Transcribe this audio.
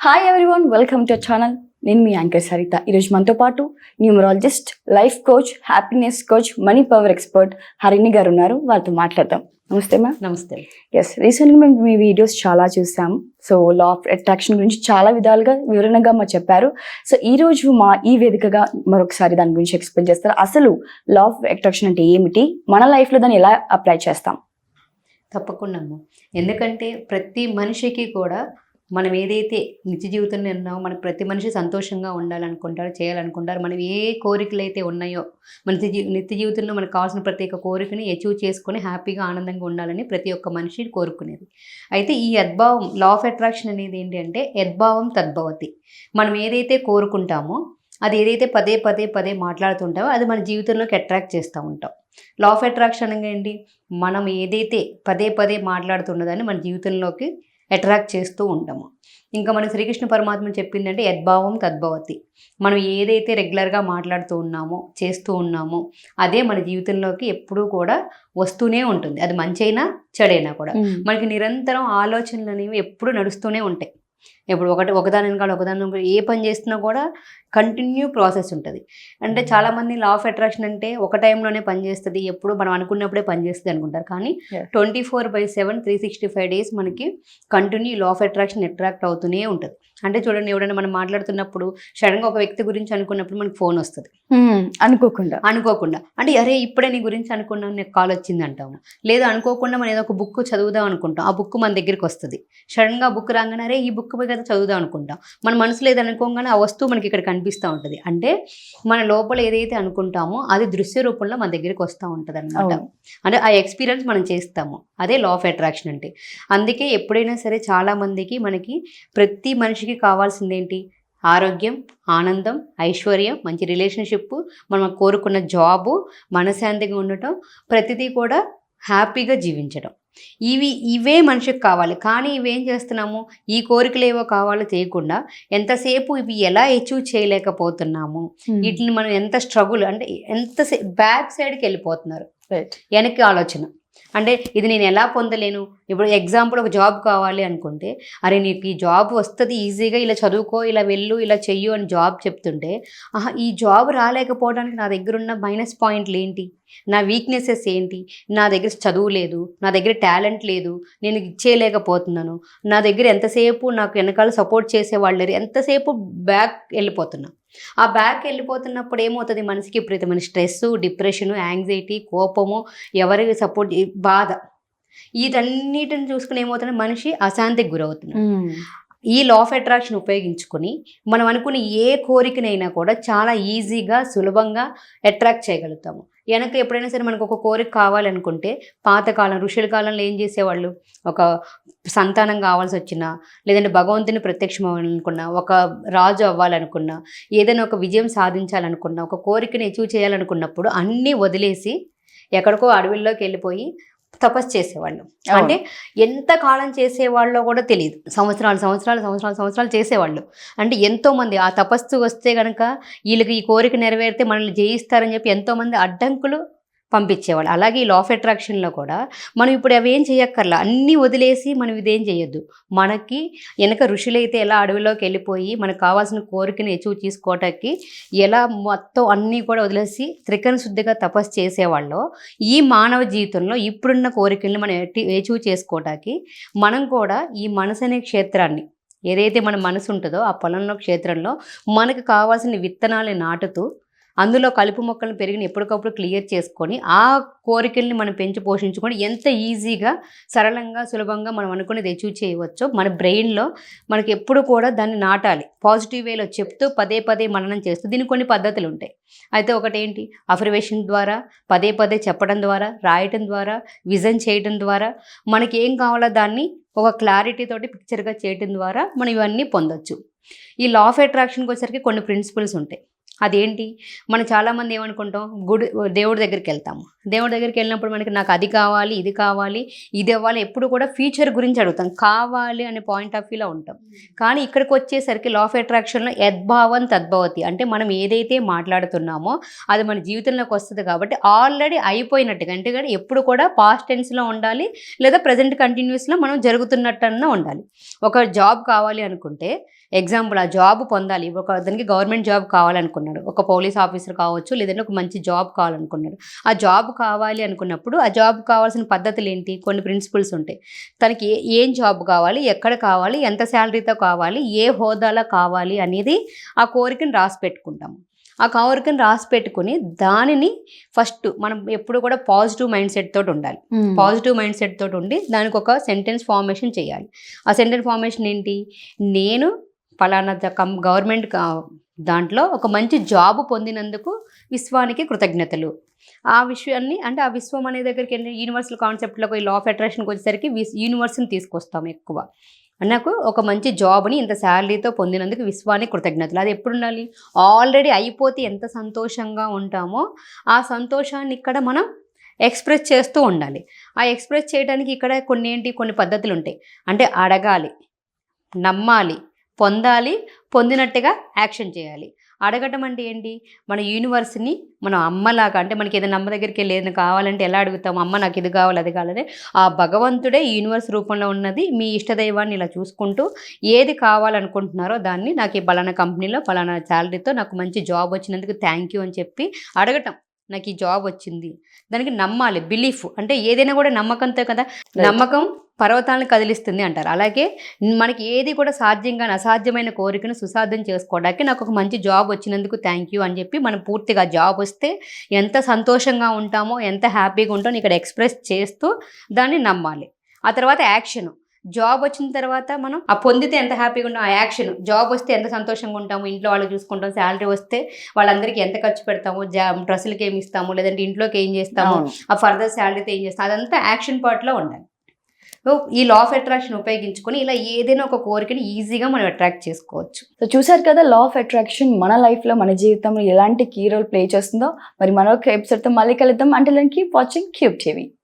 Hi everyone welcome to channel నేను మీ anchor Saritha. ఈరోజు మనతో పాటు numerologist life coach happiness coach money power expert Harini garu ఉన్నారు. వాళ్ళతో మాట్లాడదాం. నమస్తే మ్యామ్ నమస్తే. ఎస్ రీసెంట్గా మేము మీ వీడియోస్ చాలా చూసాం. సో లా ఆఫ్ అట్రాక్షన్ గురించి చాలా విధాలుగా వివరణగా మా చెప్పారు. సో ఈ రోజు మా ఈ వేదికగా మరొకసారి దాని గురించి ఎక్స్ప్లెయిన్ చేస్తారు. అసలు లా ఆఫ్ అట్రాక్షన్ అంటే ఏమిటి? మన లైఫ్లో దాన్ని ఎలా అప్లై చేస్తాం? తప్పకుండా. ఎందుకంటే ప్రతి మనిషికి కూడా మనం ఏదైతే నిత్య జీవితంలో ఉన్నామో మనకు ప్రతి మనిషి సంతోషంగా ఉండాలనుకుంటారు చేయాలనుకుంటారు మనం ఏ కోరికలు అయితే ఉన్నాయో మన నిత్య జీవితంలో మనకు కావాల్సిన ప్రతి ఒక్క కోరికని అచీవ్ చేసుకొని హ్యాపీగా ఆనందంగా ఉండాలని ప్రతి ఒక్క మనిషి కోరుకునేది. అయితే ఈ యద్భావం లా ఆఫ్ అట్రాక్షన్ అనేది ఏంటి అంటే యద్భావం తద్భవతి. మనం ఏదైతే కోరుకుంటామో అది ఏదైతే పదే పదే పదే మాట్లాడుతుంటామో అది మన జీవితంలోకి అట్రాక్ట్ చేస్తూ ఉంటాం. లా ఆఫ్ అట్రాక్షన్ అనగా ఏంటి? మనం ఏదైతే పదే పదే మాట్లాడుతున్నదాన్ని మన జీవితంలోకి అట్రాక్ట్ చేస్తూ ఉంటాము. ఇంకా మన శ్రీకృష్ణ పరమాత్మ చెప్పిందంటే యద్భావం తద్భవతి. మనం ఏదైతే రెగ్యులర్గా మాట్లాడుతూ ఉన్నామో చేస్తూ ఉన్నామో అదే మన జీవితంలోకి ఎప్పుడూ కూడా వస్తూనే ఉంటుంది. అది మంచి అయినా చెడైనా కూడా. మనకి నిరంతరం ఆలోచనలు అనేవి ఎప్పుడు నడుస్తూనే ఉంటాయి. ఇప్పుడు ఒకటి ఒకదాని వెనకాల ఒకదాని వెనకాల ఏ పని చేస్తున్నా కూడా కంటిన్యూ ప్రాసెస్ ఉంటుంది. అంటే చాలామంది లా ఆఫ్ అట్రాక్షన్ అంటే ఒక టైంలోనే పనిచేస్తుంది ఎప్పుడు మనం అనుకున్నప్పుడే పనిచేస్తుంది అనుకుంటారు. కానీ. Twenty four by seven three sixty five days మనకి continue law of attraction attract అవుతూనే ఉంటుంది. అంటే చూడండి ఎవరైనా మనం మాట్లాడుతున్నప్పుడు సడన్గా ఒక వ్యక్తి గురించి అనుకున్నప్పుడు మనకి ఫోన్ వస్తుంది. అనుకోకుండా. అనుకోకుండా. అంటే అరే ఇప్పుడే నీ గురించి అనుకున్నాను నీకు కాల్ వచ్చింది అంటాము. లేదా అనుకోకుండా మనం ఏదో ఒక బుక్ చదువుదాం అనుకుంటాం ఆ బుక్ మన దగ్గరికి వస్తుంది. సడన్గా బుక్ రాగానే అరే ఈ బుక్ కదా చదువుదాం అనుకుంటాం. మన మనసులో ఏది అనుకోగానే ఆ వస్తువు మనకి ఇక్కడ కనిపిస్తూ ఉంటుంది. అంటే మన లోపల ఏదైతే అనుకుంటామో అది దృశ్య రూపంలో మన దగ్గరికి వస్తూ ఉంటుంది అనమాట. అంటే ఆ ఎక్స్పీరియన్స్ మనం చేస్తాము. అదే లా ఆఫ్ అట్రాక్షన్ అంటే. అందుకే ఎప్పుడైనా సరే చాలా మందికి మనకి ప్రతి మనిషికి కావాల్సింది ఏంటి? ఆరోగ్యం ఆనందం ఐశ్వర్యం మంచి రిలేషన్షిప్ మనం కోరుకున్న జాబు మనశాంతిగా ఉండటం ప్రతిదీ కూడా హ్యాపీగా జీవించడం ఇవి ఇవే మనిషికి కావాలి. కానీ ఇవేం చేస్తున్నాము? ఈ కోరికలు ఏవో కావాలో చేయకుండా ఎంతసేపు ఇవి ఎలా అచీవ్ చేయలేకపోతున్నాము? వీటిని మనం ఎంత స్ట్రగుల్ అంటే ఎంత బ్యాక్ సైడ్కి వెళ్ళిపోతున్నారు? వెనక్కి ఆలోచన. అంటే ఇది నేను ఎలా పొందలేను? ఇప్పుడు ఎగ్జాంపుల్ ఒక జాబ్ కావాలి అనుకుంటే అరే నీకు ఈ జాబ్ వస్తుంది ఈజీగా ఇలా చదువుకో ఇలా వెళ్ళు ఇలా చెయ్యు అని జాబ్ చెప్తుంటే ఆహా ఈ జాబ్ రాలేకపోవడానికి నా దగ్గర ఉన్న మైనస్ పాయింట్లు ఏంటి? నా వీక్నెసెస్ ఏంటి? నా దగ్గర చదువు లేదు నా దగ్గర టాలెంట్ లేదు నేను ఇచ్చేయలేకపోతున్నాను నా దగ్గర ఎంతసేపు నాకు వెనకాల సపోర్ట్ చేసే వాళ్ళు లేరు ఎంతసేపు బ్యాక్ వెళ్ళిపోతున్నా? ఆ బ్యాక్ వెళ్ళిపోతున్నప్పుడు ఏమవుతుంది? మనసుకి విపరీతమైన స్ట్రెస్ డిప్రెషన్ యాంగ్జైటీ కోపము ఎవరికి సపోర్ట్ బాధ. వీటన్నిటిని చూసుకుని ఏమవుతుంది? మనిషి అశాంతికి గురవుతున్నాడు. ఈ లా ఆఫ్ అట్రాక్షన్ ఉపయోగించుకొని మనం అనుకునే ఏ కోరికనైనా కూడా చాలా ఈజీగా సులభంగా అట్రాక్ట్ చేయగలుగుతాము. వెనక ఎప్పుడైనా సరే మనకు ఒక కోరిక కావాలనుకుంటే పాతకాలం ఋషుల కాలంలో ఏం చేసేవాళ్ళు? ఒక సంతానం కావాల్సి వచ్చినా లేదంటే భగవంతుని ప్రత్యక్షం అవ్వాలనుకున్నా ఒక రాజు అవ్వాలనుకున్నా ఏదైనా ఒక విజయం సాధించాలనుకున్నా ఒక కోరికని అచీవ్ చేయాలనుకున్నప్పుడు అన్నీ వదిలేసి ఎక్కడికో అడవిల్లోకి వెళ్ళిపోయి తపస్సు చేసేవాళ్ళు. అంటే ఎంత కాలం చేసేవాళ్ళో కూడా తెలియదు. సంవత్సరాలు సంవత్సరాలు సంవత్సరాలు సంవత్సరాలు చేసేవాళ్ళు. అంటే ఎంతోమంది ఆ తపస్సు వస్తే కనుక వీళ్ళకి ఈ కోరిక నెరవేరితే మనల్ని జయిస్తారని చెప్పి ఎంతోమంది అడ్డంకులు పంపించేవాళ్ళు. అలాగే ఈ లా ఆఫ్ అట్రాక్షన్లో కూడా మనం ఇప్పుడు అవి ఏం చేయక్కర్లా అన్నీ వదిలేసి మనం ఇదేం చేయొద్దు. మనకి వెనక ఋషులైతే ఎలా అడవిలోకి వెళ్ళిపోయి మనకు కావాల్సిన కోరికని ఎచువు తీసుకోవటానికి ఎలా మొత్తం అన్నీ కూడా వదిలేసి త్రికరణ శుద్ధిగా తపస్సు చేసేవాళ్ళో ఈ మానవ జీవితంలో ఇప్పుడున్న కోరికలను మనం ఎచువు చేసుకోవటానికి మనం కూడా ఈ మనసు అనే క్షేత్రాన్ని ఏదైతే మన మనసు ఉంటుందో ఆ పొలంలో క్షేత్రంలో మనకు కావాల్సిన విత్తనాలు నాటుతూ అందులో కలుపు మొక్కలను పెరిగిన ఎప్పటికప్పుడు క్లియర్ చేసుకొని ఆ కోరికల్ని మనం పెంచి పోషించుకొని ఎంత ఈజీగా సరళంగా సులభంగా మనం అనుకునేది అచీవ్ చేయవచ్చో మన బ్రెయిన్లో మనకి ఎప్పుడు కూడా దాన్ని నాటాలి. పాజిటివ్ వేలో చెప్తూ పదే పదే మననం చేస్తూ దీనికి కొన్ని పద్ధతులు ఉంటాయి. అయితే ఒకటేంటి? అఫర్వేషన్ ద్వారా పదే పదే చెప్పడం ద్వారా రాయటం ద్వారా విజన్ చేయడం ద్వారా మనకి ఏం కావాలో దాన్ని ఒక క్లారిటీ తోటి పిక్చర్గా చేయటం ద్వారా మనం ఇవన్నీ పొందొచ్చు. ఈ లా ఆఫ్ అట్రాక్షన్కి వచ్చేసరికి కొన్ని ప్రిన్సిపల్స్ ఉంటాయి. అదేంటి? మనం చాలామంది ఏమనుకుంటాం? గుడి దేవుడి దగ్గరికి వెళ్తాము. దేవుడి దగ్గరికి వెళ్ళినప్పుడు మనకి నాకు అది కావాలి ఇది కావాలి ఇది ఇవ్వాలి ఎప్పుడు కూడా ఫ్యూచర్ గురించి అడుగుతాం. కావాలి అనే పాయింట్ ఆఫ్ వ్యూలో ఉంటాం. కానీ ఇక్కడికి వచ్చేసరికి లా ఆఫ్ అట్రాక్షన్లో యద్భావం తద్భవతి. అంటే మనం ఏదైతే మాట్లాడుతున్నామో అది మన జీవితంలోకి వస్తుంది కాబట్టి ఆల్రెడీ అయిపోయినట్టుగా అంటే కానీ ఎప్పుడు కూడా పాస్ట్ టెన్స్లో ఉండాలి లేదా ప్రజెంట్ కంటిన్యూస్లో మనం జరుగుతున్నట్టన్నా ఉండాలి. ఒక జాబ్ కావాలి అనుకుంటే ఎగ్జాంపుల్ ఆ జాబ్ పొందాలి. ఒక అతనికి గవర్నమెంట్ జాబ్ కావాలనుకున్నాడు. ఒక పోలీస్ ఆఫీసర్ కావచ్చు లేదంటే ఒక మంచి జాబ్ కావాలనుకున్నాడు. ఆ జాబ్ కావాలి అనుకున్నప్పుడు ఆ జాబ్ కావాల్సిన పద్ధతులు ఏంటి కొన్ని ప్రిన్సిపల్స్ ఉంటాయి. తనకి ఏ- ఏం జాబ్ కావాలి? ఎక్కడ కావాలి? ఎంత శాలరీతో కావాలి? ఏ హోదాలో కావాలి? అనేది ఆ కోరికను రాసి పెట్టుకుంటాము. ఆ కోరికను రాసి పెట్టుకుని దానిని ఫస్ట్ మనం ఎప్పుడు కూడా పాజిటివ్ మైండ్ సెట్ తోటి ఉండాలి. పాజిటివ్ మైండ్ సెట్ తోటి ఉండి దానికి ఒక సెంటెన్స్ ఫార్మేషన్ చేయాలి. ఆ సెంటెన్స్ ఫార్మేషన్ ఏంటి? నేను ఫలానా కం గవర్నమెంట్ దాంట్లో ఒక మంచి జాబ్ పొందినందుకు విశ్వానికి కృతజ్ఞతలు. ఆ విషయాన్ని అంటే ఆ విశ్వం అనే దగ్గరికి వెళ్ళి యూనివర్సల్ కాన్సెప్ట్లో ఈ లా ఆఫ్ అట్రాక్షన్కి వచ్చేసరికి యూనివర్స్ని తీసుకొస్తాం ఎక్కువ. నాకు ఒక మంచి జాబ్ని ఇంత శాలరీతో పొందినందుకు విశ్వానికి కృతజ్ఞతలు. అది ఎప్పుడు ఉండాలి ఆల్రెడీ అయిపోతే ఎంత సంతోషంగా ఉంటామో ఆ సంతోషాన్ని ఇక్కడ మనం ఎక్స్ప్రెస్ చేస్తూ ఉండాలి. ఆ ఎక్స్ప్రెస్ చేయడానికి ఇక్కడ కొన్ని ఏంటి కొన్ని పద్ధతులు ఉంటాయి అంటే అడగాలి నమ్మాలి పొందాలి పొందినట్టుగా యాక్షన్ చేయాలి. అడగటం అంటే ఏంటి? మన యూనివర్స్ని మనం అమ్మలాగా అంటే మనకి ఏదైనా అమ్మ దగ్గరికి వెళ్ళి ఏదైనా కావాలంటే ఎలా అడుగుతాం అమ్మ నాకు ఇది కావాలి అది కావాలని. ఆ భగవంతుడే యూనివర్స్ రూపంలో ఉన్నది. మీ ఇష్టదైవాన్ని ఇలా చూసుకుంటూ ఏది కావాలనుకుంటున్నారో దాన్ని నాకు ఈ పలానా కంపెనీలో పలానా శాలరీతో నాకు మంచి జాబ్ వచ్చినందుకు థ్యాంక్ యూ అని చెప్పి అడగటం. నాకు ఈ జాబ్ వచ్చింది. దానికి నమ్మాలి బిలీఫ్. అంటే ఏదైనా కూడా నమ్మకంతో కదా. నమ్మకం పర్వతాలను కదిలిస్తుంది అంటారు. అలాగే మనకి ఏది కూడా సాధ్యంగా అసాధ్యమైన కోరికను సుసాధ్యం చేసుకోవడానికి నాకు ఒక మంచి జాబ్ వచ్చినందుకు థ్యాంక్ యూ అని చెప్పి మనం పూర్తిగా జాబ్ వస్తే ఎంత సంతోషంగా ఉంటామో ఎంత హ్యాపీగా ఉంటామో ఇక్కడ ఎక్స్ప్రెస్ చేస్తూ దాన్ని నమ్మాలి. ఆ తర్వాత యాక్షన్ జాబ్ వచ్చిన తర్వాత మనం ఆ పొందితే ఎంత హ్యాపీగా ఉంటాం ఆ యాక్షన్ జాబ్ వస్తే ఎంత సంతోషంగా ఉంటాము ఇంట్లో వాళ్ళు చూసుకుంటాం శాలరీ వస్తే వాళ్ళందరికీ ఎంత ఖర్చు పెడతాము జా డ్రెస్సులకి ఏమి ఇస్తాము లేదంటే ఇంట్లోకి ఏం చేస్తాము. ఆ ఫర్దర్ శాలరీతో ఏం చేస్తాం అదంతా యాక్షన్ పార్ట్లో ఉండాలి. సో ఈ లా ఆఫ్ అట్రాక్షన్ ఉపయోగించుకొని ఇలా ఏదైనా ఒక కోరికని ఈజీగా మనం అట్రాక్ట్ చేసుకోవచ్చు. సో చూసారు కదా లా ఆఫ్ అట్రాక్షన్ మన లైఫ్లో మన జీవితంలో ఎలాంటి కీ రోల్ ప్లే చేస్తుందో? మరి మరొక ఎపిసోడ్తో మళ్ళీ కలుద్దాం. అంటే దానికి వాచింగ్ క్యూబ్ టీవీ